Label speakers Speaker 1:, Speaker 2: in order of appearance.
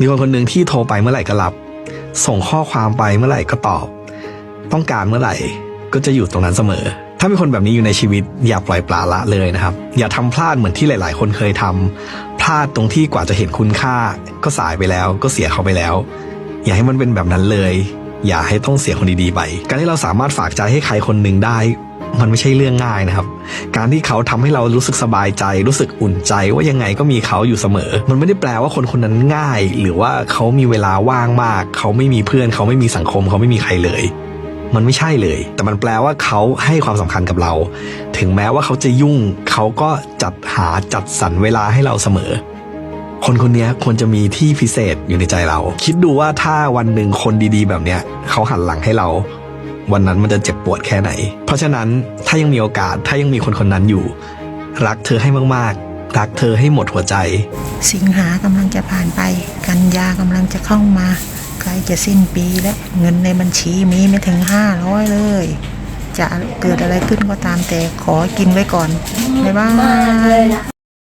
Speaker 1: มีคนคนหนึ่งที่โทรไปเมื่อไหร่ก็รับ ส่งข้อความไปเมื่อไหร่ก็ตอบ ต้องการเมื่อไหร่ก็จะอยู่ตรงนั้นเสมอ ถ้ามีคนแบบนี้อยู่ในชีวิตอย่าปล่อยปละละเลยนะครับ อย่าทำพลาดเหมือนที่หลาย ๆ คนเคยทำพลาดตรงที่กว่าจะเห็นคุณค่า ก็สายไปแล้ว ก็เสียเขาไปแล้ว อย่าให้มันเป็นแบบนั้นเลย อย่าให้ต้องเสียคนดีๆไป การที่เราสามารถฝากใจให้ใครคนหนึ่งได้ มันไม่ใช่เรื่องง่ายนะครับ การที่เขาทำให้เรารู้สึกสบายใจ รู้สึกอุ่นใจว่ายังไงก็มีเขาอยู่เสมอ มันไม่ได้แปลว่าคนคนนั้นง่าย หรือว่าเขามีเวลาว่างมาก เขาไม่มีเพื่อน เขาไม่มีสังคม เขาไม่มีใครเลย มันไม่ใช่เลย แต่มันแปลว่าเขาให้ความสำคัญกับเรา ถึงแม้ว่าเขาจะยุ่ง เขาก็จัดหาจัดสรรเวลาให้เราเสมอคนคนนี้ควรจะมีที่พิเศษอยู่ในใจเรา คิดดูว่าถ้าวันหนึ่งคนดีๆ แบบเนี้ยเขาหันหลังให้เรา วันนั้นมันจะเจ็บปวดแค่ไหน เพราะฉะนั้นถ้ายังมีโอกาสถ้ายังมีคนคนนั้นอยู่ รักเธอให้มากๆ รักเธอให้หมดหัวใจ
Speaker 2: สิงหากำลังจะผ่านไป กันยากำลังจะเข้ามาใกล้จะสิ้นปีแล้วเงินในบัญชีมีไม่ถึงห้าร้อยเลย จะเกิดอะไรขึ้นก็ตามแต่ขอกินไว้ก่อนบ๊ายบาย